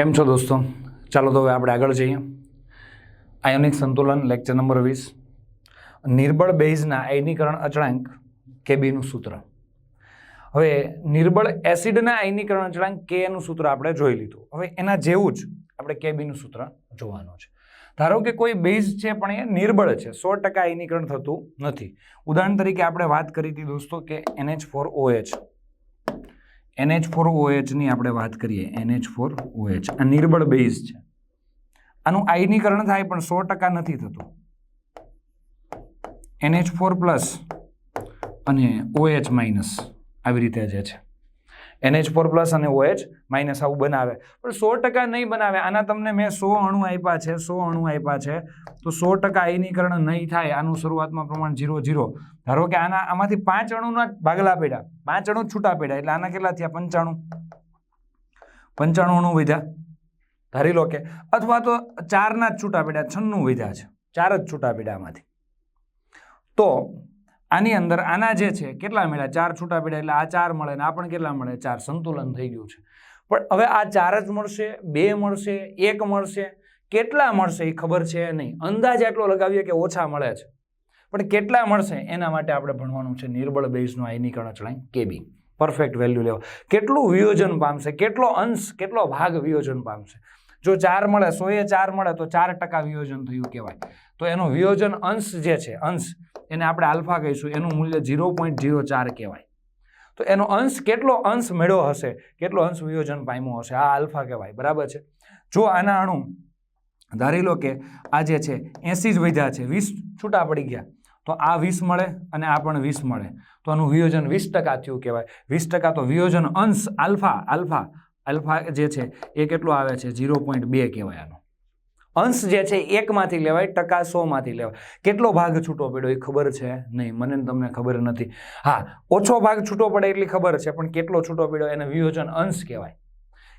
કેમ છો દોસ્તો? ચાલો તો હવે આપણે આગળ જઈએ. આયોનિક સંતુલન લેક્ચર નંબર વીસ. નિર્બળ બેઝના આયનીકરણ અચળાંક કેબીનું સૂત્ર. હવે નિર્બળ એસિડના આયનીકરણ અચળાંક કે એનું સૂત્ર આપણે જોઈ લીધું. હવે એના જેવું જ આપણે કેબીનું સૂત્ર જોવાનું છે. ધારો કે કોઈ બેઝ છે પણ એ નિર્બળ છે, સો ટકા આયનીકરણ થતું નથી. ઉદાહરણ તરીકે આપણે વાત કરી હતી દોસ્તો કે NH four OH. NH four ઓએચની આપણે વાત કરીએ, એનએચ ફોર ઓએચ. આ નિર્બળ બેઝ છે. આનું આયનીકરણ થાય પણ સો ટકા નથી થતું. એનએચ ફોર પ્લસ અને ઓએચ માઇનસ આવી રીતે જે છે. એનએચ ફોર પ્લસ અને ઓએચ માઇનસ આવું બનાવે. પણ સો ટકા નહીં બનાવે. આના તમને મેં સો અણુ આપ્યા છે, સો અણુ આપ્યા છે. તો સો ટકા આયનીકરણ નહીં થાય. આનું શરૂઆતમાં પ્રમાણ ઝીરો ઝીરો ધારો કે આના, આમાંથી પાંચ અણુના ભાગલા પડ્યા. પાંચ અણુ છૂટા પડ્યા. એટલે આના કેટલા થયા? પંચાણું. પંચાણું અણુ વધ્યા ધારી લો કે, અથવા તો ચારના જ છૂટા પડ્યા, છન્નું વધ્યા છે. ચાર જ છૂટા પડ્યા આમાંથી. તો આની અંદર આના જે છે, કેટલા મળ્યા? ચાર છૂટા પડ્યા એટલે આ ચાર મળે ને આ પણ કેટલા મળે? ચાર સંતુલન થઈ ગયું છે. પણ હવે આ ચાર જ મળશે, બે મળશે, એક મળશે, કેટલા મળશે એ ખબર છે નહીં. અંદાજ એટલો લગાવીએ કે ઓછા મળે છે. પણ કેટલા મળશે એના માટે આપણે ભણવાનું છે નિર્બળ બેઝનું આયનીકરણ અચળાંક કેબી પરફેક્ટ વેલ્યુ લેવા. કેટલું વિયોજન પામશે? કેટલો અંશ, કેટલો ભાગ વિયોજન પામશે? જો ચાર મળે, સો એ ચાર મળે, તો ચાર ટકા વિયોજન થયું કહેવાય. તો એનો વિયોજન અંશ જે છે, અંશ એને આપણે આલ્ફા કહીશું, એનું મૂલ્ય ઝીરો પોઈન્ટ ઝીરો ચાર કહેવાય. તો એનો અંશ કેટલો અંશ મેળ્યો હશે? કેટલો અંશ વિયોજન પામ્યો હશે? આ આલ્ફા કહેવાય, બરાબર છે? જો આના અણુ, ધારી લો કે આ જે છે એંસી જ વધ્યા છે, વીસ છૂટા પડી ગયા, તો આ વીસ મળે અને આ પણ વીસ મળે. તો આનું વિયોજન વીસ ટકા થયું કહેવાય. વીસ ટકા તો વિયોજન અંશ આલ્ફા આલ્ફા આલ્ફા જે છે, એ કેટલો આવે છે? ઝીરો પોઈન્ટ બે કહેવાય આનો. અંશ જે છે એકમાંથી લેવાય, ટકા સોમાંથી લેવાય. કેટલો ભાગ છૂટો પડ્યો એ ખબર છે? નહીં, મને તમને ખબર નથી. હા, ઓછો ભાગ છૂટો પડે એટલી ખબર છે, પણ કેટલો છૂટો પડ્યો એને વિયોજન અંશ કહેવાય.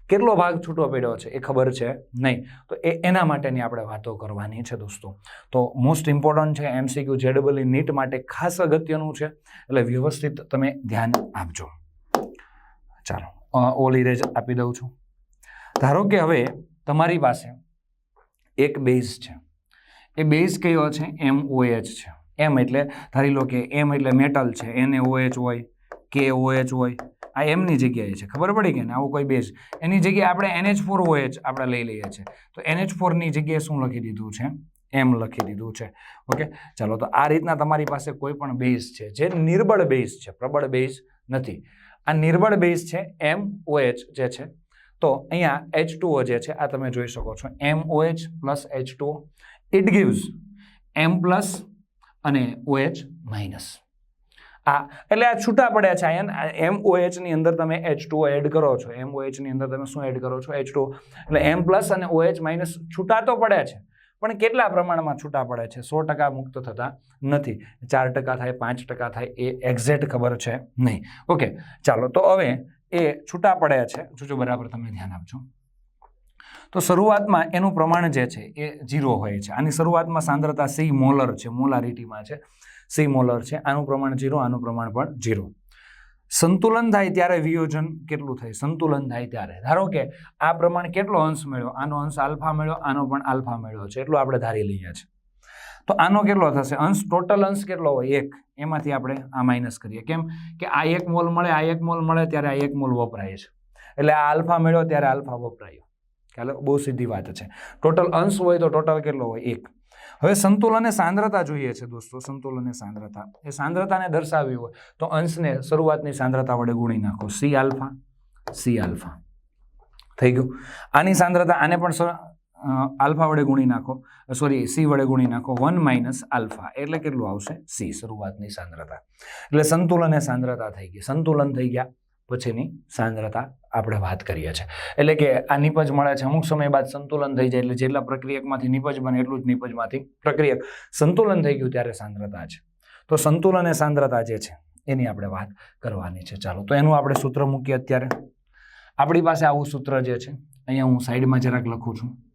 કેટલો ભાગ છૂટો પડ્યો છે એ ખબર છે? નહીં. તો એ એના માટેની આપણે વાતો કરવાની છે દોસ્તો. તો મોસ્ટ ઇમ્પોર્ટન્ટ છે એમસીક્યુ જેડબલી નીટ માટે ખાસ અગત્યનું છે, એટલે વ્યવસ્થિત તમે ધ્યાન આપજો. ચાલો ઓલ ઇરેજ આપી દઉં છું. ધારો કે હવે તમારી પાસે એક બેઝ છે. એ બેઝ કયો છે? એમ ઓએચ છે. એમ એટલે ધારી લો કે એમ એટલે મેટલ છે. એને ઓએચ હોય કે ઓએચ હોય. આ એમની જગ્યાએ છે. ખબર પડી કે ને? આવું કોઈ બેઝ. એની જગ્યાએ આપણે એનએચ ફોર ઓએચ આપણે લઈ લઈએ છીએ. તો એનએચ ફોરની જગ્યાએ શું લખી દીધું છે? એમ લખી દીધું છે. ઓકે? ચાલો, તો આ રીતના તમારી પાસે કોઈ પણ બેઝ છે જે નિર્બળ બેઝ છે. પ્રબળ બેઝ નથી. આ નિર્બળ બેઝ છે એમ ઓએચ જે છે. તો અહીંયા એચ ટુઓ જે છે, આ તમે જોઈ શકો છો. M OH plus H two O it gives M plus અને ઓએચ માઇનસ આ, એટલે આ છૂટા પડ્યા છે આયન એમ ની અંદર તમે એચ ટુ એડ કરો છો. એમ ની અંદર તમે શું એડ કરો છો? એચ ટુ એટલે એમ પ્લસ અને ઓએચ માઇનસ છૂટા તો પડે છે, પણ કેટલા પ્રમાણમાં છૂટા પડે છે? સો ટકા મુક્ત થતા નથી. ચાર ટકા થાય, પાંચ ટકા થાય, એ એક્ઝેક્ટ ખબર છે નહીં. ઓકે ચાલો, તો હવે એ છૂટા પડ્યા છે. જોજો, બરાબર, તમે ધ્યાન આપજો. તો શરૂઆતમાં એનું પ્રમાણ જે છે એ ઝીરો હોય છે. આની શરૂઆતમાં સાંદ્રતા સી મોલર છે મોલારિટીમાં છે. સી મોલર છે, આનું પ્રમાણ ઝીરો આનું પ્રમાણ પણ ઝીરો સંતુલન થાય ત્યારે વિયોજન કેટલું થાય? સંતુલન થાય ત્યારે. ધારો કે આ પ્રમાણ કેટલો અંશ મળ્યો? આનો અંશ આલ્ફા મળ્યો, આનો પણ આલ્ફા મળ્યો છે. એટલું આપણે ધારી લઈએ છીએ. તો આનો કેટલો થશે? અંશ ટોટલ અંશ કેટલો હોય? એક. એમાંથી આપણે આ માઇનસ કરીએ. કેમ કે આ એક મોલ મળે, આ એક મોલ મળે, ત્યારે આ એક મોલ વપરાય છે. એટલે આ આલ્ફા મળ્યો ત્યારે આલ્ફા વપરાયો. ખ્યાલ બહુ સીધી વાત છે. ટોટલ અંશ હોય તો ટોટલ કેટલો હોય? એક. હવે સંતુલન અને સાંદ્રતા જોઈએ છે દોસ્તો. સંતુલન અને સાંદ્રતા. એ સાંદ્રતાને દર્શાવવી હોય તો અંશને શરૂઆતની સાંદ્રતા વડે ગુણી નાખો. C alpha C alpha. થઈ ગયું? આની સાંદ્રતા આને પણ આલ્ફા વડે ગુણી નાખો. સોરી સી વડે ગુણી નાખો. One minus alpha. એટલે કેટલું આવશે? સી શરૂઆતની સાંદ્રતા. એટલે સંતુલન એ સાંદ્રતા થઈ ગઈ. સંતુલન થઈ ગયા. પછીની સાંદ્રતા આપણે વાત કરીએ છીએ. એટલે કે આ નિપજ મળે છે. અમુક સમય બાદ સંતુલન થઈ જાય એટલે જેટલા પ્રક્રિયકમાંથી નિપજ બને એટલું જ નિપજમાંથી પ્રક્રિયક. સંતુલન થઈ ગયું ત્યારે સાંદ્રતા છે. તો સંતુલન એ સાંદ્રતા જે છે, એની આપણે વાત કરવાની છે. ચાલો, તો એનું આપણે સૂત્ર મૂકીએ અત્યારે. આપણી પાસે આવું સૂત્ર જે છે, અહીંયા હું સાઈડમાં જરાક લખું છું.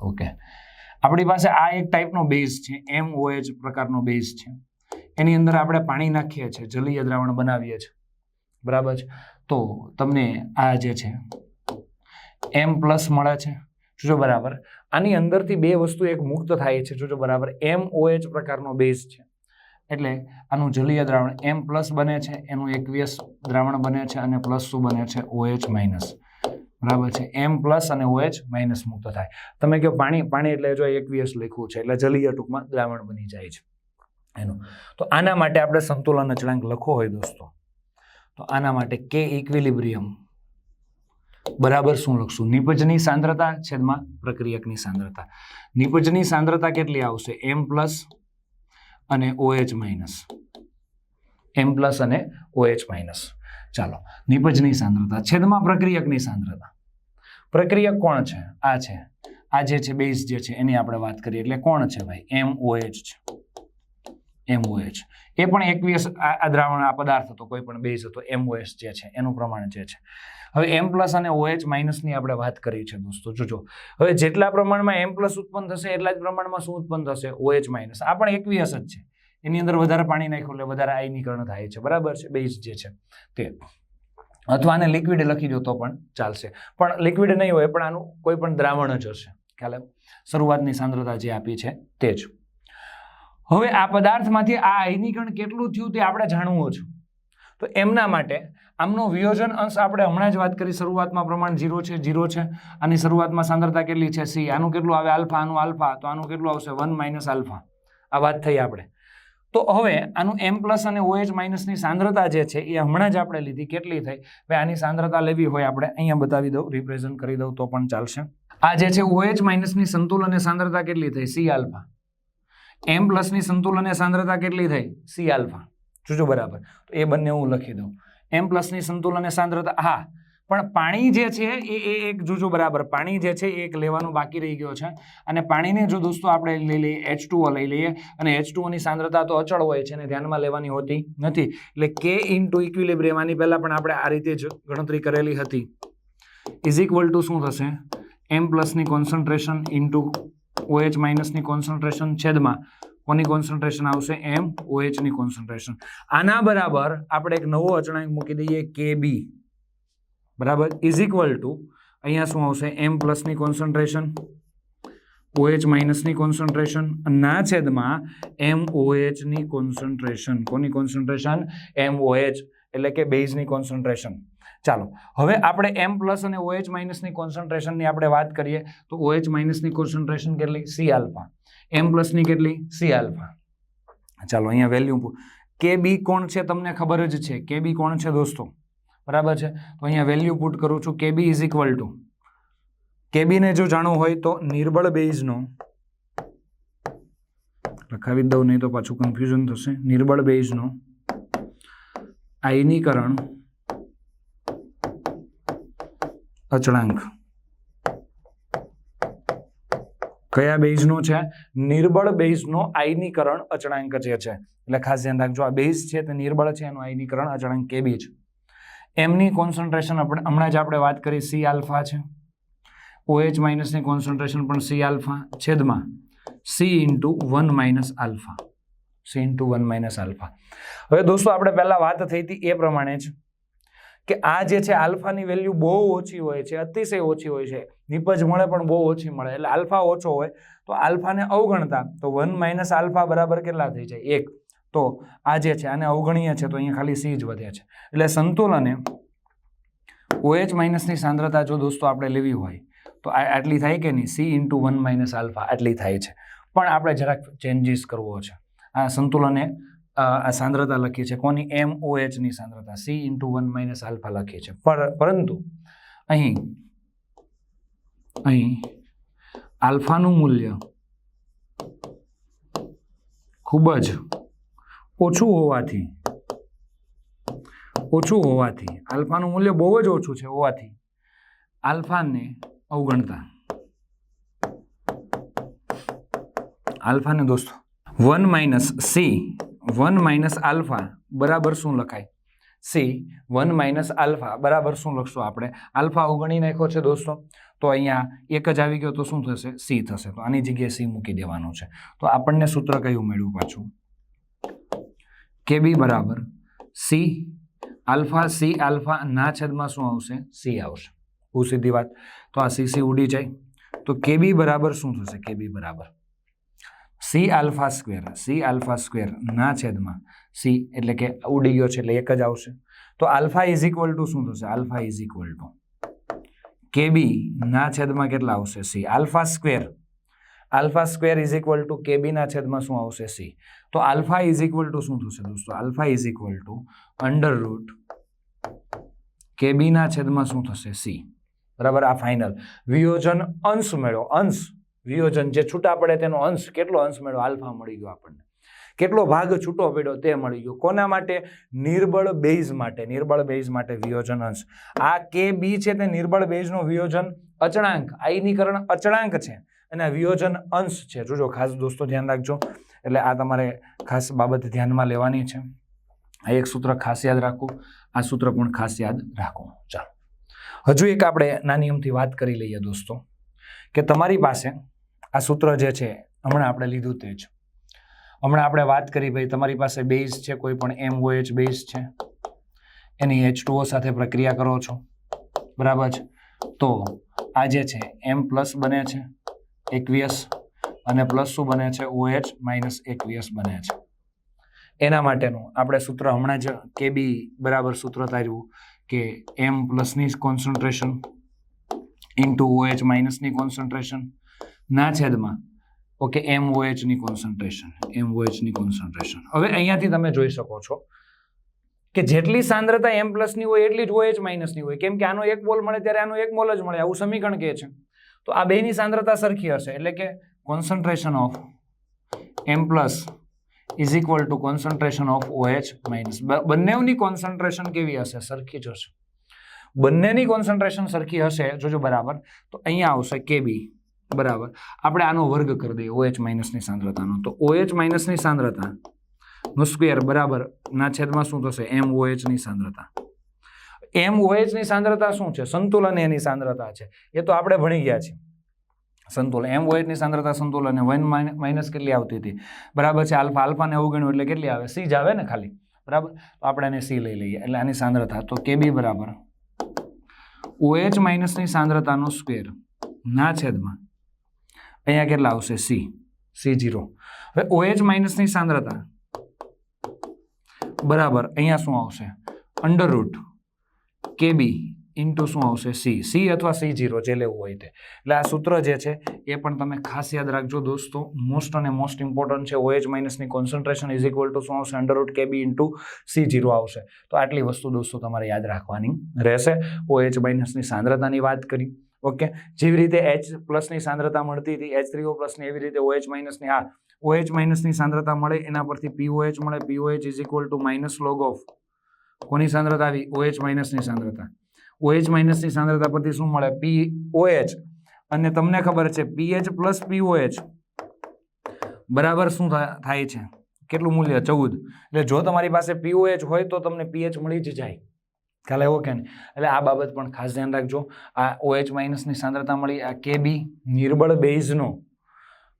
ઓકે આપણી પાસે આ એક ટાઈપનો બેઝ છે એમ ઓએચ પ્રકારનો બેઝ છે. એની અંદર આપણે પાણી નાખીએ છીએ, જલીય દ્રાવણ બનાવીએ છીએ. બરાબર છે? તો તમને આ જે છે એમ પ્લસ મળે છે. જોજો બરાબર. આની અંદરથી બે વસ્તુ એક મુક્ત થાય છે, જોજો બરાબર. એમ ઓએચ પ્રકારનો બેઝ છે. એટલે આનું જલીય દ્રાવણ એમ પ્લસ બને છે, એનું એકવીસ દ્રાવણ બને છે અને પ્લસ શું બને છે? ઓએચ માઇનસ બરાબર છે. એમ પ્લસ અને ઓએચ માઇનસ મુક્ત થાય. તમે કહો પાણી પાણી એટલે જો એકવીએસ લખ્યું છે, એટલે જલીય ટૂંકમાં દ્રાવણ બની જાય છે. એનું. તો આના માટે આપણે સંતુલન અચળાંક લખવો હોય દોસ્તો. તો આના માટે કે ઇક્વિલિબ્રિયમ બરાબર શું લખશું? નિપજની સાંદ્રતા છેદમાં પ્રક્રિયકની સાંદ્રતા. નિપજની સાંદ્રતા કેટલી આવશે? એમ પ્લસ અને ઓએચ માઇનસ એમ પ્લસ અને ઓએચ માઇનસ. ચાલો, નિપજની સાંદ્રતા, છેદમાં પ્રક્રિયકની સાંદ્રતા. પ્રક્રિયક કોણ છે? આ છે. આ જે છે, બેઝ જે છે, એની આપણે વાત કરીએ. એટલે કોણ છે ભાઈ? એમ ઓએચ છે. એમ ઓએચ. એ પણ એકવીસ આ દ્રાવણ, આ પદાર્થ હતો, કોઈ પણ બેઝ હતો એમઓએચ જે છે, એનું પ્રમાણ જે છે. હવે એમ પ્લસ અને ઓએચ માઇનસની આપણે વાત કરી છે, દોસ્તો. જોજો. હવે જેટલા પ્રમાણમાં એમ પ્લસ ઉત્પન્ન થશે, એટલા જ પ્રમાણમાં શું ઉત્પન્ન થશે? OH minus. આ પણ એકવીસ જ છે. એની અંદર વધારે પાણી નાખ્યું એટલે વધારે આયનીકરણ થાય છે. બરાબર છે? બેઝ જે છે તે. અથવા આને લિક્વિડ લખી દો તો પણ ચાલશે. પણ લિક્વિડ નહીં હોય, પણ આનું કોઈ પણ દ્રાવણ જ હશે. ખ્યાલ શરૂઆતની સાંદ્રતા જે આપી છે તે જ. હવે આ પદાર્થમાંથી આ આયનીકરણ કેટલું થયું તે આપણે જાણવું છું તો એમના માટે આમનો વિયોજન અંશ આપણે હમણાં જ વાત કરી, શરૂઆતમાં પ્રમાણ ઝીરો છે ઝીરો છે આની શરૂઆતમાં સાંદ્રતા કેટલી છે? સી આનું કેટલું આવે? આલ્ફા આનું આલ્ફા, તો આનું કેટલું આવશે? One minus alpha. આ વાત થઈ આપણે. તો હવે આનું એમ પ્લસ અને ઓએચ માઇનસની સાંદ્રતા જે છે, એ હમણાં જ આપણે લીધી. કેટલી થઈ? ભાઈ આની સાંદ્રતા લેવી હોય આપણે અહીંયા બતાવી દઉં રિપ્રેઝન્ટ કરી દઉં તો પણ ચાલશે. આ જે છે ઓએચ માઇનસની સંતુલન સાંદ્રતા કેટલી થઈ? સી આલ્ફા એમ પ્લસની સંતુલન સાંદ્રતા કેટલી થઈ? સી આલ્ફા જોજો બરાબર. તો એ બંને હું લખી દઉં. એમ પ્લસની સંતુલન સાંદ્રતા, હા પણ પાણી જે છે એ એ એક જોજો બરાબર. પાણી જે છે એ એક લેવાનું બાકી રહી ગયો છે. અને પાણીને જો દોસ્તો આપણે લઈ લઈએ એચ લઈ લઈએ. અને એચ ટુઓની સાંદ્રતા તો અચળ હોય છે અને ધ્યાનમાં લેવાની હોતી નથી. એટલે કે ઇન્ટુ ઇક્વિલિબ્રિયમ આની પહેલાં પણ આપણે આ રીતે જ ગણતરી કરેલી હતી. ઇઝ ઇક્વલ ટુ શું થશે? એમ પ્લસની કોન્સન્ટ્રેશન ઇન્ટુ ઓએચ માઇનસની કોન્સન્ટ્રેશન છેદમાં કોની કોન્સન્ટ્રેશન આવશે? એમ ઓએચની કોન્સન્ટ્રેશન આના બરાબર આપણે એક નવો અચળાંક મૂકી દઈએ કે બી બરાબર? ઇઝ ઇક્વલ ટુ અહીંયા શું આવશે? એમ પ્લસની કોન્સન્ટ્રેશન ઓએચ માઇનસની કોન્સન્ટ્રેશન ના છેદમાં એમ ઓએચની કોન્સન્ટ્રેશન કોની કોન્સન્ટ્રેશન એમ ઓએચ એટલે કે બેઝની કોન્સન્ટ્રેશન ચાલો, હવે આપણે એમ પ્લસ અને ઓએચ માઇનસની કોન્સન્ટ્રેશનની આપણે વાત કરીએ, તો ઓએચ માઇનસની કોન્સન્ટ્રેશન કેટલી? સી આલ્ફા એમ પ્લસની કેટલી? સી આલ્ફા ચાલો, અહીંયા વેલ્યુ કે બી કોણ છે? તમને ખબર જ છે. કે બી કોણ છે, દોસ્તો? બરાબર છે? તો અહીંયા વેલ્યુ પુટ કરું છું કે બી ઇઝ ઇક્વલ ટુ કેબીને જો જાણવું હોય તો નિર્બળ બેઝનો લખાવી દઉં નહીં તો પાછું કન્ફ્યુઝન થશે. નિર્બળ બેઝનો આયનીકરણ અચળાંક. કયા બેઝનો છે? નિર્બળ બેઝનો આયનીકરણ અચળાંક જે છે. એટલે ખાસ ધ્યાન રાખજો, આ બેઝ છે તે નિર્બળ છે, એનું આયનીકરણ અચળાંક કેબી છે. એમની કોન્સન્ટ્રેશન આપણે, હમણાં જ આપણે વાત કરી સી આલ્ફા છે. ઓએચ માઇનસની કોન્સન્ટ્રેશન પણ સી આલ્ફા છેદમાં C into one minus alpha C into one minus alpha હવે દોસ્તો, આપણે પહેલાં વાત થઈ હતી એ પ્રમાણે જ કે આ જે છે, આલ્ફાની વેલ્યુ બહુ ઓછી હોય છે, અતિશય ઓછી હોય છે. નિપજ મળે પણ બહુ ઓછી મળે. એટલે આલ્ફા ઓછો હોય તો આલ્ફાને અવગણતા, તો વન માઇનસ આલ્ફા બરાબર કેટલા થઈ જાય? એક. તો આ જે છે, આને અવગણીય છે તો અહીંયા ખાલી સી જ વધે છે. એટલે સંતુલને ઓએચ માઇનસની સાંદ્રતા જો દોસ્તો આપણે લેવી હોય, તો આટલી થાય કે નહીં? C into one minus alpha આટલી થાય છે. પણ આપણે જરાક ચેન્જીસ કરવો છે. આ સંતુલને આ સાંદ્રતા લખી છે કોની? એમ ઓ એચની સાંદ્રતા. C into one minus alpha લખી છે પર, પરંતુ અહીં અહીં આલ્ફાનું મૂલ્ય ખૂબ જ ઓછું હોવાથી. ઓછું હોવાથી. આલ્ફાનું મૂલ્ય બહુ જ ઓછું છે હોવાથી. આલ્ફાને અવગણતા. આલ્ફાને દોસ્તો, one minus C, one minus alpha બરાબર શું લખાય? સી, વન માઇનસ આલ્ફા બરાબર શું લખશું આપણે? આલ્ફા અવગણી નાખ્યો છે દોસ્તો. તો અહીંયા એક જ આવી ગયો તો શું થશે? સી થશે. તો આની જગ્યાએ સી મૂકી દેવાનું છે. તો આપણને સૂત્ર કયું મળ્યું પાછું? કે બી બરાબર. સી આલ્ફા સી આલ્ફા ના છેદમાં શું આવશે? સી આવશે. બહુ સીધી વાત. તો આ સી સી ઉડી જાય. તો કેબી બરાબર શું થશે? કેબી બરાબર. C alpha square C alpha square ના છેદમાં સી એટલે કે ઉડી ગયો છે એટલે એક જ આવશે. તો આલ્ફા ઇઝ ઇક્વલ ટુ શું થશે? Alpha is equal to Kb ના છેદમાં કેટલા આવશે? C alpha square alpha square is equal to કેબીના છેદમાં શું આવશે સી. તો આલ્ફા ઇઝ ઇક્વલ ટુ શું થશે દોસ્તો? Alpha is equal to under root કેબીના છેદમાં શું થશે સી. બરાબર? આ ફાઇનલ. વિયોજન અંશ મેળવો. અંશ. વિયોજન જે છૂટા પડે તેનો અંશ. કેટલો અંશ મેળો આલ્ફા મળી ગયો આપણને. કેટલો ભાગ છૂટો પડ્યો તે મળી ગયો. કોના માટે? નિર્બળ બેઝ માટે. નિર્બળ બેઝ માટે વિયોજન અંશ. આ કે બી છે તે નિર્બળ બેઝનો વિયોજન અચળાંક. આયનીકરણ અચળાંક છે. અને આ વિયોજન અંશ છે. જોજો ખાસ દોસ્તો ધ્યાન રાખજો. એટલે આ તમારે ખાસ બાબત ધ્યાનમાં લેવાની છે. આ એક સૂત્ર ખાસ યાદ રાખવું આ સૂત્ર પણ ખાસ યાદ રાખો. ચાલો. હજુ એક આપણે નાની અમથી વાત કરી લઈએ દોસ્તો, કે તમારી પાસે આ સૂત્ર જે છે, હમણાં આપણે લીધું તે જ. હમણાં આપણે વાત કરી, ભાઈ, તમારી પાસે બેઝ છે, કોઈ પણ એમ ઓએચ બેઝ છે. એની એચ ટુઓ સાથે પ્રક્રિયા કરો છો. બરાબર છે? તો આ જે છે એમ પ્લસ બને છે. એકવીએસ અને પ્લસ શું બને છે? ઓ એચ માઇનસ એકવીએસ બને છે. એના માટેનું આપણે સૂત્ર હમણાં જ કે બી બરાબર સૂત્ર તાર્યું કે એમ પ્લસની કોન્સન્ટ્રેશન ઇન્ટુ ઓ એચ માઇનસની કોન્સન્ટ્રેશન. ના છેદમાં, ઓકે, એમ ઓ એચની કોન્સન્ટ્રેશન, એમ ઓ એચની કોન્સન્ટ્રેશન. હવે અહીંયાથી તમે જોઈ શકો છો કે જેટલી સાંદ્રતા એમ પ્લસની હોય એટલી જ ઓ એચ માઇનસની હોય. કેમ કે આનો એક મોલ મળે ત્યારે આનો એક મોલ જ મળે. આવું સમીકરણ કહે છે. તો આ બેની સાંદ્રતા સરખી હશે. એટલે કે concentration of M plus is equal to concentration of OH H minus બંનેની કોન્સન્ટ્રેશન કેવી હશે? સરખી જ હશે. બંનેની કોન્સન્ટ્રેશન સરખી હશે. જોજો બરાબર. તો અહીંયા આવશે કેબી બરાબર. આપણે આનો વર્ગ કરી દઈએ ઓએચ માઇનસની સાંદ્રતાનો. તો ઓએચ માઇનસની સાંદ્રતા નો સ્ક્વેર બરાબર ના છેદમાં શું થશે? એમ ઓએચની સાંદ્રતા. એમ ની સાંદ્રતા શું છે? સંતુલન એની સાંદ્રતા છે. એ તો આપણે ભણી ગયા છીએ. સંતુલન, એમ ની સાંદ્રતા, સંતુલન વન માઇનસ કેટલી આવતી હતી? બરાબર છે, આલ્ફા, આલ્ફાને અવગણ્યું એટલે કેટલી આવે? સી જ આવે ને ખાલી. બરાબર? તો આપણે એને સી લઈ લઈએ એટલે આની સાંદ્રતા. તો કે બી બરાબર? ઓએચ માઇનસની સાંદ્રતાનો સ્ક્વેર. ના છેદમાં. અહીંયા કેટલા આવશે? સી. C zero. હવે ઓએચ માઇનસની સાંદ્રતા. બરાબર? અહીંયા શું આવશે? Under root. કેબી ઇન્ટુ શું આવશે? સી સી અથવા સી જીરો જે લેવું હોય તે. એટલે આ સૂત્ર જે છે, એ પણ તમે ખાસ યાદ રાખજો દોસ્તો. મોસ્ટ અને મોસ્ટ ઇમ્પોર્ટન્ટ છે ઓએચ માઇનસની કોન્સન્ટ્રેશન ઇઝ ઇક્વલ ટુ શું આવશે? Under root Kb into C zero આવશે. તો આટલી વસ્તુ દોસ્તો તમારે યાદ રાખવાની રહેશે. ઓએચ માઇનસની સાંદ્રતાની વાત કરી. ઓકે જેવી રીતે એચ પ્લસની સાંદ્રતા મળતી હતી એચ થ્રી ઓ પ્લસની એવી રીતે ઓએચ માઇનસની હા. ઓએચ માઇનસની સાંદ્રતા મળે, એના પરથી પીઓએચ મળે. POH is equal to minus log of કોની સાંદ્રતા આવી? ઓએચ માઇનસની સાંદ્રતા. ઓએચ માઇનસની સાંદ્રતા પરથી શું મળે? પી ઓએચ અને તમને ખબર છે પીએચ પ્લસ પીઓએચ બરાબર શું થાય છે? કેટલું મૂલ્ય? ચૌદ. એટલે જો તમારી પાસે પીઓએચ હોય તો તમને પીએચ મળી જ જાય. ખ્યાલ આવ્યો કે નહીં? એટલે આ બાબત પણ ખાસ ધ્યાન રાખજો. આ ઓએચ માઇનસની સાંદ્રતા મળી, આ કે બી નિર્બળ બેઝનો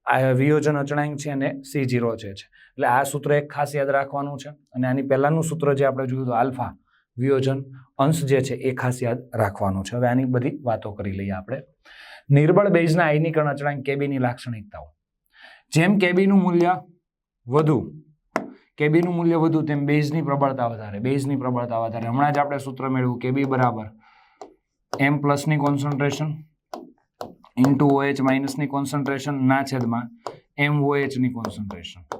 આ વિયોજન અચળાંક છે અને સી જીરો છે. એટલે આ સૂત્ર એક ખાસ યાદ રાખવાનું છે. અને આની પહેલાંનું સૂત્ર જે આપણે જોયું હતું, આલ્ફા, વિયોજન, અંશ જે છે એ ખાસ યાદ રાખવાનું છે. હવે આની બધી વાતો કરી લઈએ આપણે. નિર્બળ બેઝના આયનીકરણ અચળાંક કેબીની લાક્ષણિકતાઓ. જેમ કેબીનું મૂલ્ય વધુ કેબીનું મૂલ્ય વધુ, તેમ બેઝની પ્રબળતા વધારે. બેઝની પ્રબળતા વધારે. હમણાં જ આપણે સૂત્ર મેળવ્યું કેબી બરાબર એમ પ્લસની કોન્સન્ટ્રેશન ઇન્ટુ ઓએચ માઇનસની કોન્સન્ટ્રેશન ના છેદમાં એમ ઓએચની કોન્સન્ટ્રેશન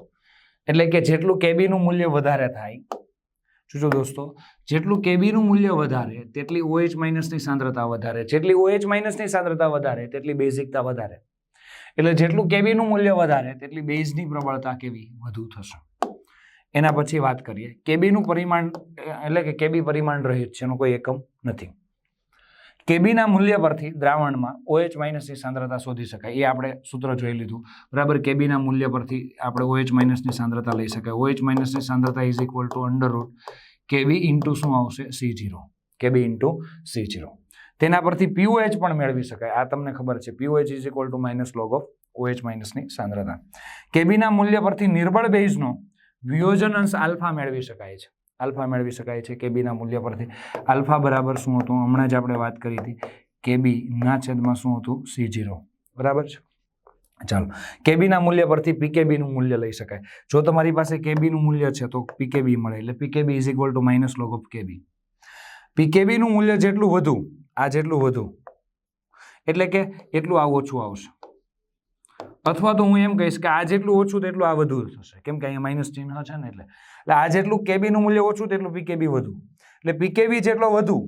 એટલે કે જેટલું કેબીનું મૂલ્ય વધારે થાય જોજો દોસ્તો? જેટલું કેબીનું મૂલ્ય વધારે, તેટલી ઓએચ માઇનસની સાંદ્રતા વધારે, જેટલી ઓએચ માઇનસની સાંદ્રતા વધારે, તેટલી બેઝિકતા વધારે. એટલે જેટલું કેબીનું મૂલ્ય વધારે, તેટલી બેઝની પ્રબળતા કેવી? વધુ થશે. એના પછી વાત કરીએ. કેબીનું પરિમાણ એટલે કે કેબી પરિમાણ રહ્યું છે, એનો કોઈ એકમ નથી. કેબીના મૂલ્ય પરથી દ્રાવણમાં ઓએચ માઇનસની સાંદ્રતા શોધી શકાય. એ આપણે સૂત્ર જોઈ લીધું. બરાબર? કેબીના મૂલ્ય પરથી આપણે ઓએચ માઇનસની સાંદ્રતા લઈ શકાય. ઓએચ માઇનસની સાંદ્રતા is equal to under root Kb into શું આવશે? C zero Kb into C zero તેના પરથી પીઓએચ પણ મેળવી શકાય. આ તમને ખબર છે. POH is equal to minus log of OH માઇનસની સાંદ્રતા. કેબીના મૂલ્ય પરથી નિર્બળ બેઝનો વિયોજન અંશ આલ્ફા મેળવી શકાય છે. આલ્ફા મેળવી શકાય છે કેબીના મૂલ્ય પરથી. આલ્ફા બરાબર શું હતું? હમણાં જ આપણે વાત કરી હતી. કેબીના છેદમાં શું હતું? C zero. બરાબર છે? ચાલો. કેબીના મૂલ્ય પરથી પીકેબીનું મૂલ્ય લઈ શકાય. જો તમારી પાસે કેબીનું મૂલ્ય છે તો પીકેબી મળે. એટલે pKb is equal to minus log of Kb. પીકેબીનું મૂલ્ય જેટલું વધુ, આ જેટલું વધુ, એટલે કે એટલું આ ઓછું આવશે. અથવા તો હું એમ કહીશ કે આ જેટલું ઓછું તેટલું આ વધુ થશે. કેમ કે અહીંયા માઇનસ ચિહ્ન છે ને એટલે. એટલે આ જેટલું કેબીનું મૂલ્ય ઓછું તેટલું પીકેબી વધુ. એટલે પીકેબી જેટલો વધુ,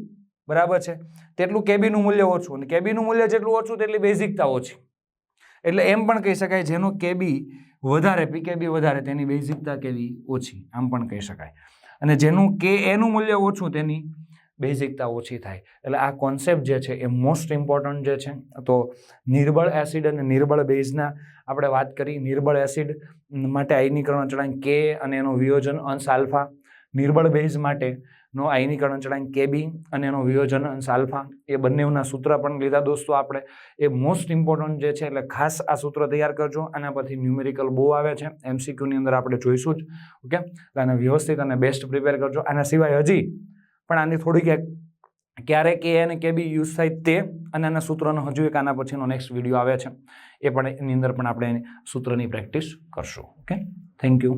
બરાબર છે? તેટલું કેબીનું મૂલ્ય ઓછું અને કેબીનું મૂલ્ય જેટલું ઓછું તેટલી બેઝિકતા ઓછી. એટલે એમ પણ કહી શકાય જેનો કેબી વધારે પીકેબી વધારે તેની બેઝિકતા કેવી ઓછી, આમ પણ કહી શકાય. અને જેનું કે એનું મૂલ્ય ઓછું તેની બેઝિકતા ઓછી થાય. એટલે આ કોન્સેપ્ટ જે છે એ મોસ્ટ ઇમ્પોર્ટન્ટ જે છે, તો નિર્બળ એસિડ અને નિર્બળ બેઝના આપણે વાત કરી, નિર્બળ એસિડ માટે આયનીકરણ અચળાંક કે અને એનો વિયોજન અંશ આલ્ફા, નિર્બળ બેઝ માટેનો આયનીકરણ અચળાંક કેબી અને એનો વિયોજન અંશ આલ્ફા. એ બંનેના સૂત્ર પણ લીધા દોસ્તો આપણે. એ મોસ્ટ ઇમ્પોર્ટન્ટ જે છે એટલે ખાસ આ સૂત્ર તૈયાર કરજો, આના પરથી ન્યુમેરિકલ બહુ આવે છે. એમસીક્યુની અંદર આપણે જોઈશું જ. ઓકે એટલે આને વ્યવસ્થિત અને બેસ્ટ પ્રિપેર કરજો. આના સિવાય હજી પણ આની થોડીક ક્યારે કે અને કે બી યુઝ થાય તે અને આના સૂત્રનો હજુ એક આના પછીનો નેક્સ્ટ વીડિયો આવે છે. એ પણ એની અંદર પણ આપણે સૂત્રની પ્રેક્ટિસ કરશું. Okay thank you